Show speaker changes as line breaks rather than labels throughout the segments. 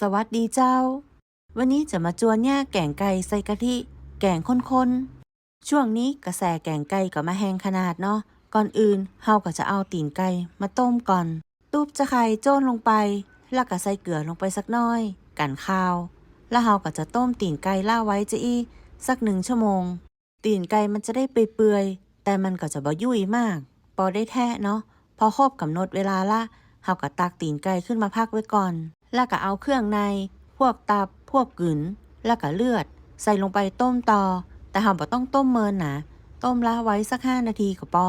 สวัสดีเจ้า วันนี้จะมาจวนแย่แกงไก่ใส่กะทิ แกงข้นๆ ช่วงนี้กระแสแกงไก่ก็มาแห้งขนาดเนาะ ก่อนอื่นเฮาก็จะเอาตีนไก่มาต้มก่อน ตูบจะไข่โจ้นลงไป แล้วก็ใส่เกลือลงไปสักน้อย กันข้าว แล้วเฮาก็จะต้มตีนไก่ล่าไว้จะอีสักหนึ่งชั่วโมง ตีนไก่มันจะได้เปื่อยๆ แต่มันก็จะบ่ยุ่ยมาก พอได้แท้เนาะ พอครบกำหนดเวลาละเฮาก็ตักตีนไก่ขึ้นมาพักไว้ก่อน แล้วก็เอาเครื่องใน พวกตับ พวกกึนแล้วก็เลือด ใส่ลงไปต้มต่อ แต่เฮาบ่ต้องต้มเมินนะ ต้มละไว้สักห้านาทีก็พอ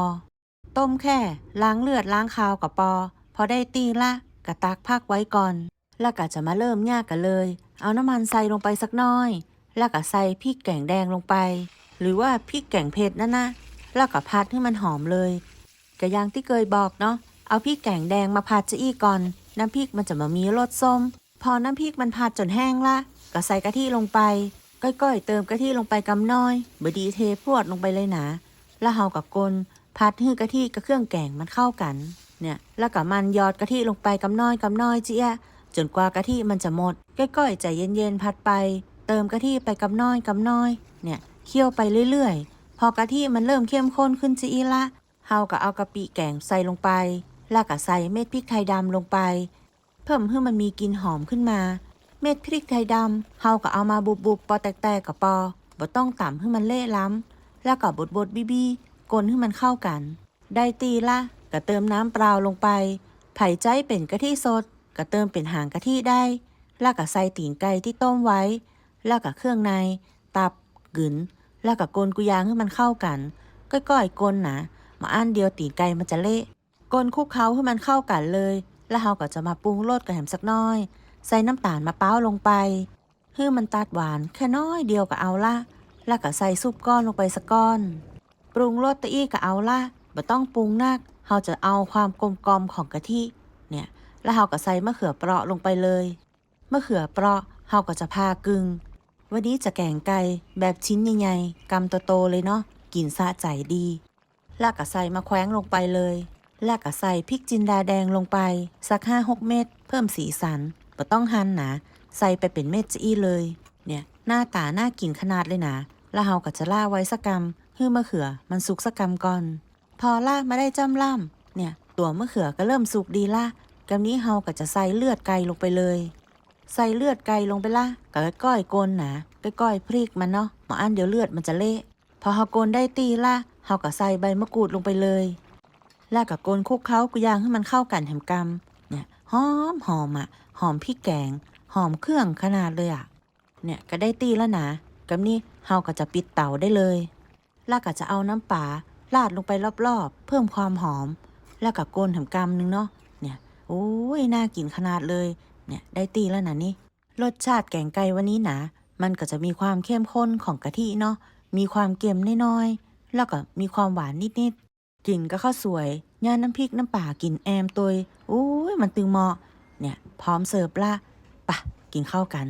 ต้มแค่ ล้างเลือดล้างคาวกับปอพอได้ตีละกะตักพักไว้ก่อน แล้วก็จะมาเริ่มย่างกันเลย เอาน้ำมันใส่ลงไปสักน้อย แล้วก็ใส่พริกแกงแดงลงไป หรือว่าพริกแกงเผ็ดนั่นนะแล้วก็พัดให้มันหอมเลยก็อย่างที่เคยบอกเนาะ เอาพริกแกงแดงมาผัดจะอีกก่อน น้ำพริกมันจะมามีรสส้ม พอน้ำพริกมันผัดจนแห้งละก็ใส่กะทิลงไปก้อยๆเติมกะทิลงไปกำน้อยบดีเทพรวดลงไปเลยนะแล้วเฮากับกลผัดให้กะทิกับเครื่องแกงมันเข้ากัน เนี่ยแล้วก็มันยอดกะทิลงไปกำน้อยกำน้อยเจี๊ยจนกว่ากะทิมันจะหมดก้อยๆใจเย็นๆผัดไป เติมกะทิไปกำน้อยกำน้อย เนี่ยเคี่ยวไปเรื่อยๆ พอกะทิมันเริ่มเข้มข้นขึ้นจีอีละเฮาก็เอากะปิแกงใส่ลงไป แล้วก็ใส่เม็ดพริกไทยดำลงไป เพิ่มให้มันมีกลิ่นหอมขึ้นมา เม็ดพริกไทยดำเฮาก็เอามาบุบๆปอแตกๆกับปอบ่ต้องต่ำให้มันเละล้ำ แล้วก็บดบดๆบีๆกลนให้มันเข้ากัน ได้ตีละก็เติมน้ำเปล่าลงไป ไผ่ใจเป็นกะทิสดก็เติมเป็นหางกะทิได้ แล้วก็ใส่ตีนไก่ที่ต้มไว้ แล้วก็เครื่องใน ตับกึนแล้วก็กลนกุยางให้มันเข้ากันก้อยๆกลนนะมาอันเดียวตีนไก่มันจะเละ กลนคุกเคล้าให้มันเข้ากันเลย แล้วเราก็จะมาปรุงรสกับแหมสักน้อย ใส่น้ำตาลมะพร้าวลงไปให้มันตัดหวานแค่น้อยเดียวก็เอาละ แล้วก็ใส่ซุปก้อนลงไปสักก้อน ปรุงรสตะอี้ก็เอาละบ่ต้องปรุงนักเราจะเอาความกลมกลอมของกะทิ เนี่ย แล้วเราก็ใส่มะเขือเปราะลงไปเลย มะเขือเปราะเราก็จะพากึง วันนี้จะแกงไก่แบบชิ้นใหญ่ๆกำโตๆเลยเนาะ กินสะใจดี แล้วก็ใส่มะแขวงลงไปเลย แล้วก็ใส่พริกจินดาแดงลงไป สักห้าหกเม็ดเพิ่มสีสันบ่ต้องหั่นนะใส่ไปเป็นเม็ดจะอี้เลย เนี่ยหน้าตาหน่ากินขนาดเลยนะแล้วเฮาก็จะล่าไว้สักกำฮื้อมะเขือมันสุกสักกำก่อน พอล่ามาได้จ้ำล่ำเนี่ย ตัวมะเขือก็เริ่มสุกดีละกำนี้เฮาก็จะใส่เลือดไก่ลงไปเลย ใส่เลือดไก่ลงไปละก็ก้อยๆกนนะก้อยพริกมันเนาะหมออันเดี๋ยวเลือดมันจะเละพอเฮาโกนได้ตีละเฮาก็ใส่ใบมะกรูดลงไปเลย แล้วก็โกนคุกเคล้ากุยางให้มันเข้ากันแหมกำเนี่ยหอมหอมอะ หอมพริกแกง หอมเครื่องขนาดเลยอะ เนี่ยก็ได้ตีแล้วนะกับนี่เฮาก็จะปิดเตาได้เลยแล้วก็จะเอาน้ำปลาราดลงไปรอบๆ เพิ่มความหอม แล้วก็โกนแหมกำนึงเนาะเนี่ยโอ้ยน่ากินขนาดเลย เนี่ยได้ตีแล้วนะนี่รสชาติแกงไก่วันนี้นะมันก็จะมีความเข้มข้นของกะทิเนาะมีความเค็มน้อยๆแล้วก็มีความหวานนิดๆ กินก็ข้าวสวยย่านน้ำพริกน้ำป่ากินแอมตัวอุ้ยมันตึงเหมาะ เนี่ย พร้อมเสิร์ฟละปะกินข้าวกัน